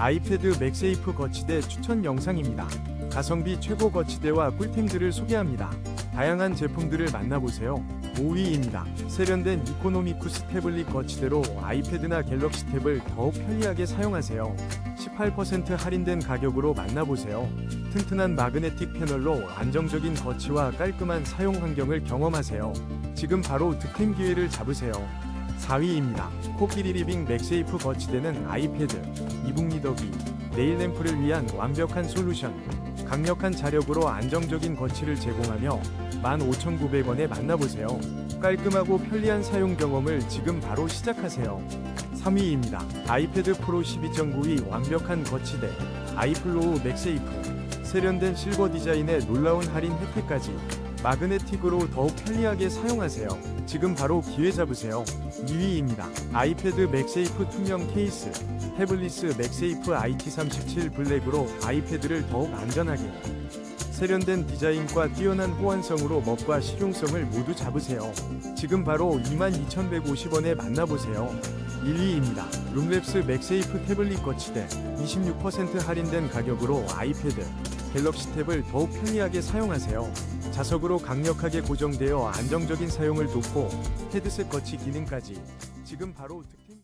아이패드 맥세이프 거치대 추천 영상입니다. 가성비 최고 거치대와 꿀템들을 소개합니다. 다양한 제품들을 만나보세요. 5위입니다. 세련된 이코노미쿠스 태블릿 거치대로 아이패드나 갤럭시 탭을 더욱 편리하게 사용하세요. 18% 할인된 가격으로 만나보세요. 튼튼한 마그네틱 패널로 안정적인 거치와 깔끔한 사용 환경을 경험하세요. 지금 바로 득템 기회를 잡으세요. 4위입니다. 코끼리 리빙 맥세이프 거치대는 아이패드, 이북 리더기, 네일 램프를 위한 완벽한 솔루션. 강력한 자력으로 안정적인 거치를 제공하며 15,900원에 만나보세요. 깔끔하고 편리한 사용 경험을 지금 바로 시작하세요. 3위입니다. 아이패드 프로 12.9위 완벽한 거치대, 아이플로우 맥세이프. 세련된 실버 디자인의 놀라운 할인 혜택까지 마그네틱으로 더욱 편리하게 사용하세요. 지금 바로 기회 잡으세요. 2위입니다. 아이패드 맥세이프 투명 케이스, 태블릿 맥세이프 IT37 블랙으로 아이패드를 더욱 안전하게. 세련된 디자인과 뛰어난 호환성으로 멋과 실용성을 모두 잡으세요. 지금 바로 22,150원에 만나보세요. 1위입니다. 룸랩스 맥세이프 태블릿 거치대 26% 할인된 가격으로 아이패드, 갤럭시 탭을 더욱 편리하게 사용하세요. 자석으로 강력하게 고정되어 안정적인 사용을 돕고 헤드셋 거치 기능까지 지금 바로 득템